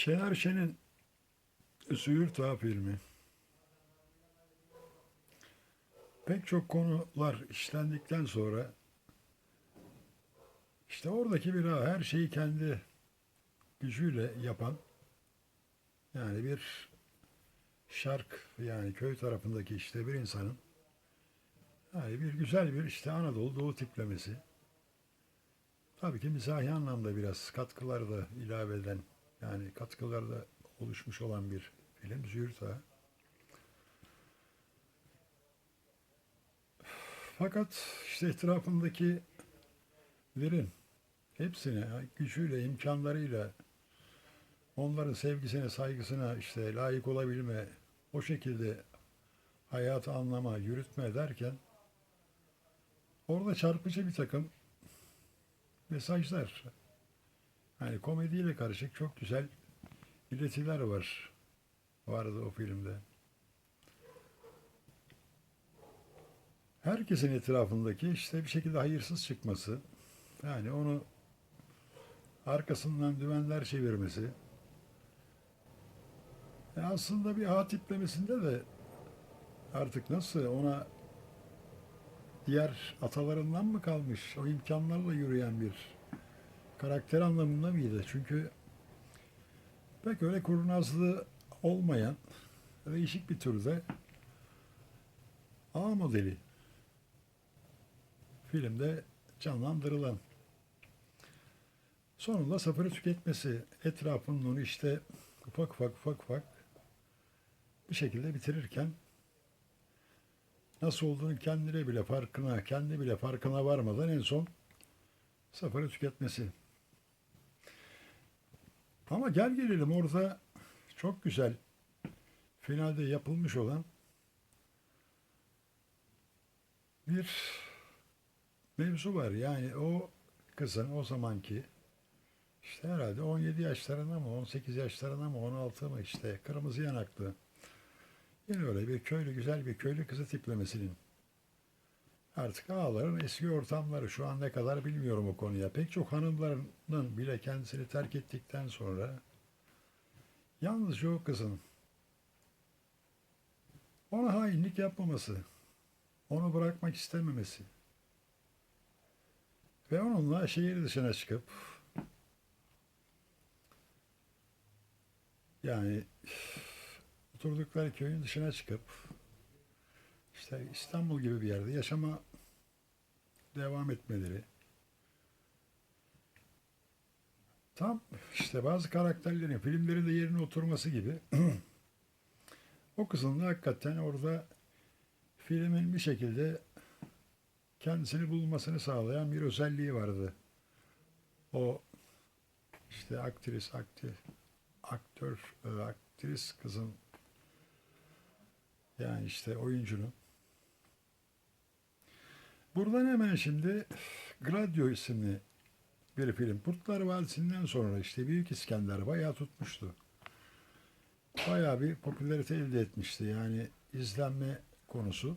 Şener Şen'in Söğürt Ağa filmi. Pek çok konular işlendikten sonra işte oradaki bir ağa her şeyi kendi gücüyle yapan yani bir şark yani köy tarafındaki işte bir insanın yani bir güzel bir işte Anadolu Doğu tiplemesi. Tabii ki mizahi anlamda biraz katkılar da ilave eden yani katkılar da oluşmuş olan bir film Züğürt. Fakat işte etrafındakilerin hepsine gücüyle, imkanlarıyla onların sevgisine, saygısına işte layık olabilme, o şekilde hayatı anlama, yürütme derken orada çarpıcı bir takım mesajlar, yani komediyle karışık çok güzel iletiler var. Vardı o filmde. Herkesin etrafındaki işte bir şekilde hayırsız çıkması, yani onu arkasından dümenler çevirmesi, e aslında bir ağ tiplemesinde de artık nasıl ona diğer atalarından mı kalmış, o imkanlarla yürüyen bir karakter anlamında mıydı? Çünkü pek öyle kurnazlığı olmayan değişik bir türde ağ modeli filmde canlandırılan sonunda safırı tüketmesi etrafının onu işte ufak ufak ufak ufak bir şekilde bitirirken nasıl olduğunu kendine bile farkına, kendi bile farkına varmadan en son safırı tüketmesi. Ama gel gelelim orada çok güzel finalde yapılmış olan bir mevzu var. Yani o kızın o zamanki işte herhalde 17 yaşlarında mı 18 yaşlarında mı 16 mı işte kırmızı yanaklı yine öyle bir köylü güzel bir köylü kızı tiplemesinin artık ağaların eski ortamları şu an ne kadar bilmiyorum o konuya. Pek çok hanımlarının bile kendisini terk ettikten sonra yalnızca o kızın ona hainlik yapmaması, onu bırakmak istememesi ve onunla şehir dışına çıkıp yani oturdukları köyün dışına çıkıp işte İstanbul gibi bir yerde yaşama devam etmeleri. Tam işte bazı karakterlerin filmlerinde yerine oturması gibi o kızın da hakikaten orada filmin bir şekilde kendisini bulmasını sağlayan bir özelliği vardı. O işte aktris, aktif, aktör, e, aktris kızın yani işte oyuncunun Buradan hemen şimdi Gladio isimli bir film. Kurtlar Vadisi'nden sonra işte Büyük İskender bayağı tutmuştu. Bayağı bir popülarite elde etmişti. Yani izlenme konusu.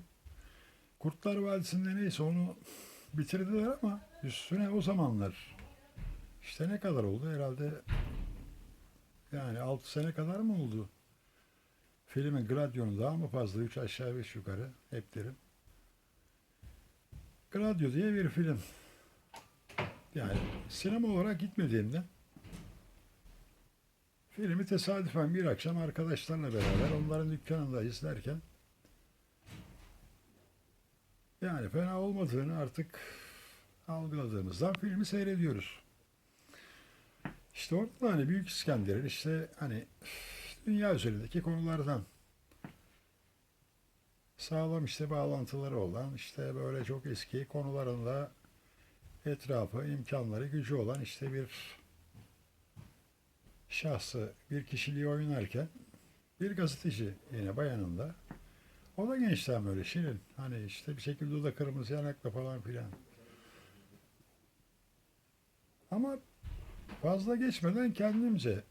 Kurtlar Vadisi'nde neyse onu bitirdiler ama üstüne o zamanlar işte ne kadar oldu herhalde yani 6 sene kadar mı oldu? Filmin Gladio'nun daha mı fazla? 3 aşağı 5 yukarı hep derim. Gladio diye bir film. Yani sinema olarak gitmediğimde filmi tesadüfen bir akşam arkadaşlarla beraber onların dükkanında izlerken yani fena olmadığını artık algıladığımızdan filmi seyrediyoruz. İşte orada hani Büyük İskender'in işte hani dünya üzerindeki konulardan sağlam işte bağlantıları olan işte böyle çok eski konularında etrafı, imkanları, gücü olan işte bir şahsı, bir kişiliği oynarken bir gazeteci yine bayanında o da gençten böyle şirin. Hani işte bir şekilde o da kırmızı yanaklı falan filan. Ama fazla geçmeden kendimce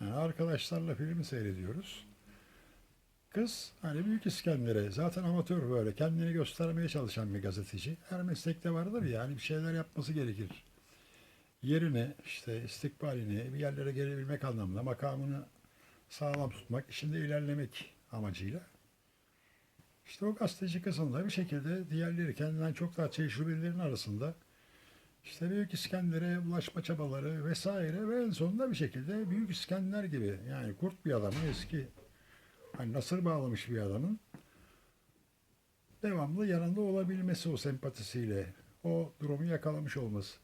yani arkadaşlarla filmi seyrediyoruz. Kız hani Büyük İskender'e zaten amatör böyle kendini göstermeye çalışan bir gazeteci. Her meslekte vardır ya hani bir şeyler yapması gerekir. yerini, işte istikbalini bir yerlere gelebilmek anlamında makamını sağlam tutmak, işinde ilerlemek amacıyla. İşte o gazeteci kısımda bir şekilde diğerleri kendinden çok daha tecrübelilerin arasında işte Büyük İskender'e ulaşma çabaları vesaire ve en sonunda bir şekilde Büyük İskender gibi yani kurt bir adamın eski hani nasır bağlamış bir adamın devamlı yanında olabilmesi o sempatisiyle o durumu yakalamış olması.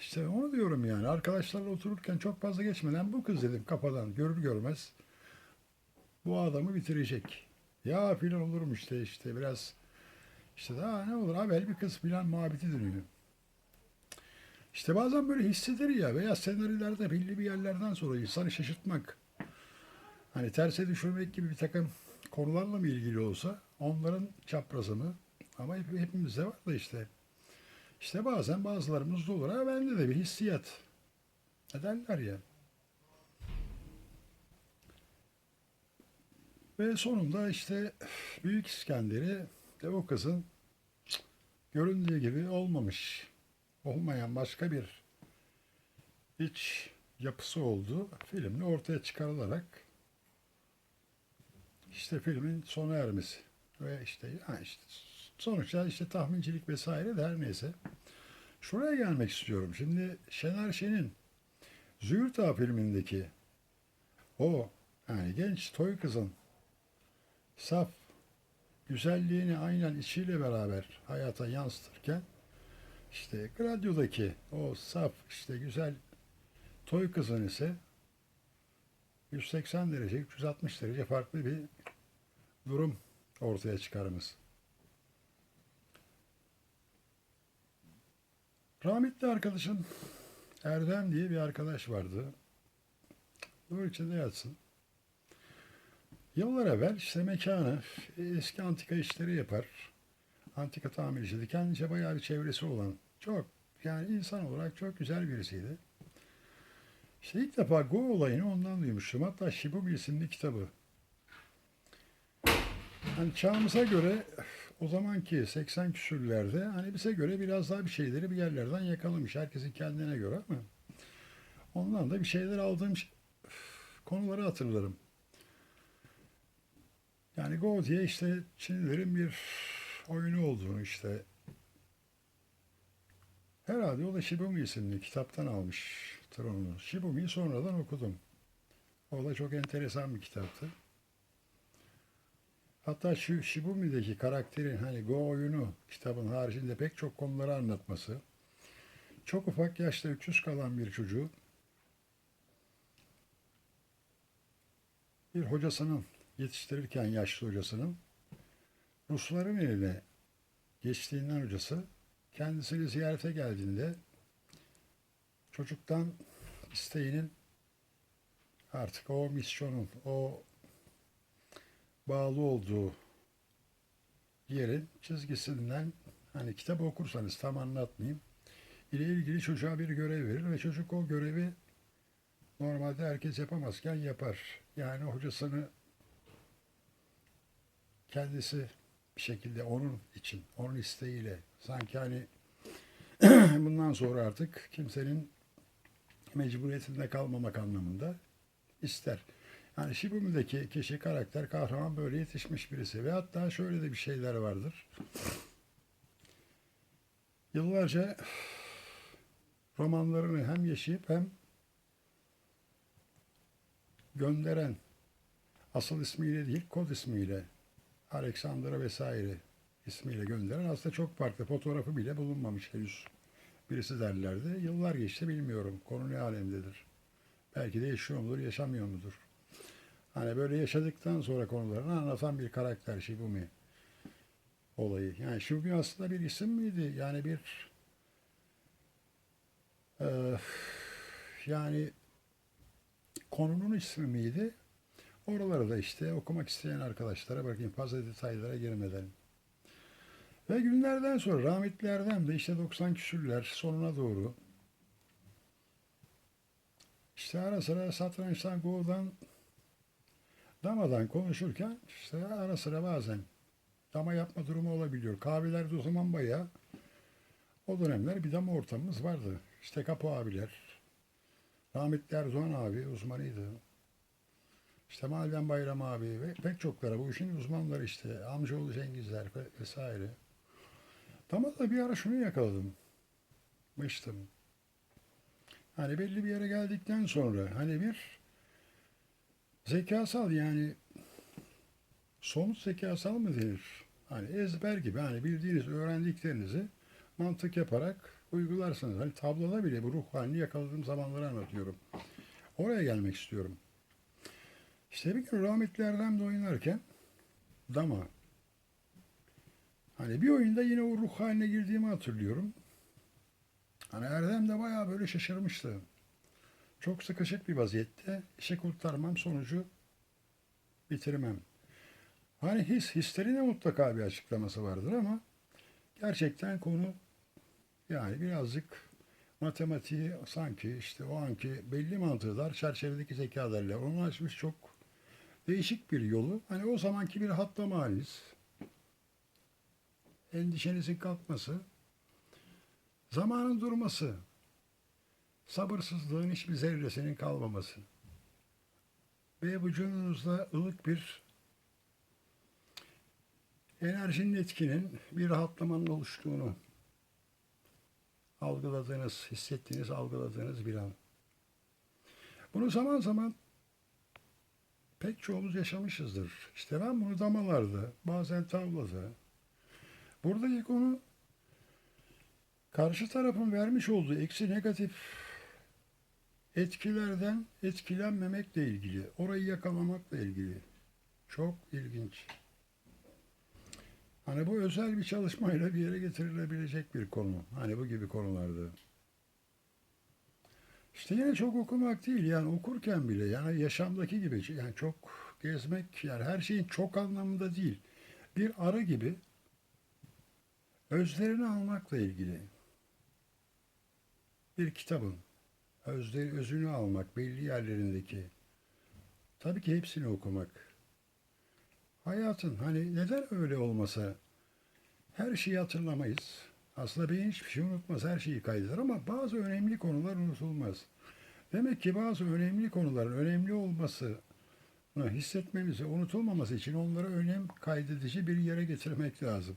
İşte onu diyorum yani arkadaşlarla otururken çok fazla geçmeden bu kız dedim kafadan görür görmez bu adamı bitirecek. Ya filan olurum işte işte biraz işte daha ne olur haber bir kız filan muhabbeti dönüyor. İşte bazen böyle hisseder ya veya senarilerde belli bir yerlerden sonra insanı şaşırtmak hani terse düşürmek gibi bir takım konularla mı ilgili olsa onların çaprazı mı ama hep, hepimizde var da işte. İşte bazen bazılarımızda olur. Ha bende de bir hissiyat. Ne derler ya? Ve sonunda işte Büyük İskender'i de o kızın göründüğü gibi olmamış. Olmayan başka bir iç yapısı oldu filmle ortaya çıkarılarak işte filmin sona ermesi ve işte ya işte sonuçta işte tahmincilik vesaire de her neyse. Şuraya gelmek istiyorum. Şimdi Şener Şen'in Züğürt Ağa filmindeki o yani genç toy kızın saf güzelliğini aynen içiyle beraber hayata yansıtırken işte radyodaki o saf işte güzel toy kızın ise 180 derece 360 derece farklı bir durum ortaya çıkarımız. Rahmetli arkadaşım Erdem diye bir arkadaş vardı. Nur içinde yatsın. Yıllar evvel işte mekanı eski antika işleri yapar. Antika tamirciydi. Kendince bayağı bir çevresi olan çok yani insan olarak çok güzel birisiydi. İşte ilk defa Go olayını ondan duymuştum. Hatta Shibubi isimli kitabı. Hani çağımıza göre o zamanki 80 küsürlerde hani bize göre biraz daha bir şeyleri bir yerlerden yakalamış. Herkesin kendine göre ama ondan da bir şeyler aldığım konuları hatırlarım. Yani Go diye işte Çinlilerin bir oyunu olduğunu işte herhalde o da Shibumi isimli kitaptan almış onu. Shibumi'yi sonradan okudum. O da çok enteresan bir kitaptı. Hatta şu Shibumi'deki karakterin hani Go oyunu kitabın haricinde pek çok konuları anlatması. Çok ufak yaşta öksüz kalan bir çocuğu bir hocasının yetiştirirken yaşlı hocasının Rusların eline geçtiğinden hocası kendisini ziyarete geldiğinde çocuktan isteğinin artık o misyonun, o bağlı olduğu yerin çizgisinden hani kitabı okursanız tam anlatmayayım ile ilgili çocuğa bir görev verir ve çocuk o görevi normalde herkes yapamazken yapar. Yani hocasını kendisi bir şekilde onun için, onun isteğiyle sanki hani bundan sonra artık kimsenin mecburiyetinde kalmamak anlamında ister. Yani Shibumi'deki kişi karakter kahraman böyle yetişmiş birisi ve hatta şöyle de bir şeyler vardır. Yıllarca romanlarını hem yaşayıp hem gönderen asıl ismiyle değil kod ismiyle Alexandra vesaire ismiyle gönderen aslında çok farklı fotoğrafı bile bulunmamış henüz birisi derlerdi. Yıllar geçti bilmiyorum. Konu ne alemdedir. Belki de yaşıyor mudur, yaşamıyor mudur? Hani böyle yaşadıktan sonra konularını anlatan bir karakter Shibumi olayı. Yani Shibumi aslında bir isim miydi? Yani bir e, yani konunun ismi miydi? Oraları da işte okumak isteyen arkadaşlara bakayım fazla detaylara girmeden. Ve günlerden sonra rahmetlilerden de işte 90 küsürler sonuna doğru işte ara sıra satrançtan Go'dan damadan konuşurken işte ara sıra bazen dama yapma durumu olabiliyor. Kahvelerde o zaman bayağı O dönemler bir dama ortamımız vardı. İşte Kapı abiler, rahmetli Erdoğan abi uzmanıydı. İşte Maden Bayram abi ve pek çokları bu işin uzmanları işte. Amcaoğlu Cengizler ve- vesaire. Ama da bir ara şunu yakaladım. Mıştım. Hani belli bir yere geldikten sonra hani bir zekasal yani somut zekasal mı denir? Hani ezber gibi hani bildiğiniz öğrendiklerinizi mantık yaparak uygularsınız. Hani tabloda bile bu ruh halini yakaladığım zamanları anlatıyorum. Oraya gelmek istiyorum. İşte bir gün rahmetli Erdem'de oynarken dama hani bir oyunda yine o ruh haline girdiğimi hatırlıyorum. Hani Erdem de bayağı böyle şaşırmıştı. Çok sıkışık bir vaziyette işi kurtarmam sonucu bitirmem. Hani his, hislerin de mutlaka bir açıklaması vardır ama gerçekten konu yani birazcık matematiği sanki işte o anki belli mantıklar çerçevedeki zekalarla onu açmış çok değişik bir yolu. Hani o zamanki bir rahatlama haliniz, endişenizin kalkması, zamanın durması, sabırsızlığın hiçbir zerresinin kalmaması ve vücudunuzda ılık bir enerjinin etkinin bir rahatlamanın oluştuğunu algıladığınız, hissettiğiniz, algıladığınız bir an. Bunu zaman zaman pek çoğumuz yaşamışızdır. İşte ben bunu damalarda, bazen tavlada. Buradaki konu karşı tarafın vermiş olduğu eksi negatif etkilerden etkilenmemekle ilgili, orayı yakalamakla ilgili. Çok ilginç. Hani bu özel bir çalışmayla bir yere getirilebilecek bir konu. Hani bu gibi konularda. İşte yine çok okumak değil yani okurken bile yani yaşamdaki gibi yani çok gezmek yani her şeyin çok anlamında değil. Bir ara gibi özlerini almakla ilgili. Bir kitabın özleri, özünü almak belli yerlerindeki. Tabii ki hepsini okumak. Hayatın hani neden öyle olmasa her şeyi hatırlamayız. Aslında beyin hiçbir şey unutmaz, her şeyi kaydeder ama bazı önemli konular unutulmaz. Demek ki bazı önemli konuların önemli olması hissetmemizi, unutulmaması için onlara önem kaydedici bir yere getirmek lazım.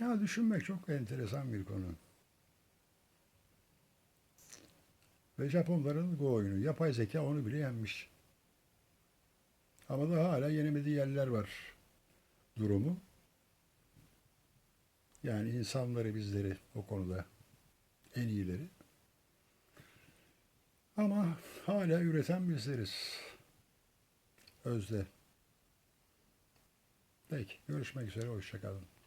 Ya düşünmek çok enteresan bir konu. Ve Japonların Go oyunu, yapay zeka onu bile yenmiş. Ama da hala yenemediği yerler var durumu. Yani insanları bizleri o konuda en iyileri. Ama hala üreten bizleriz. Özde. Peki görüşmek üzere hoşçakalın.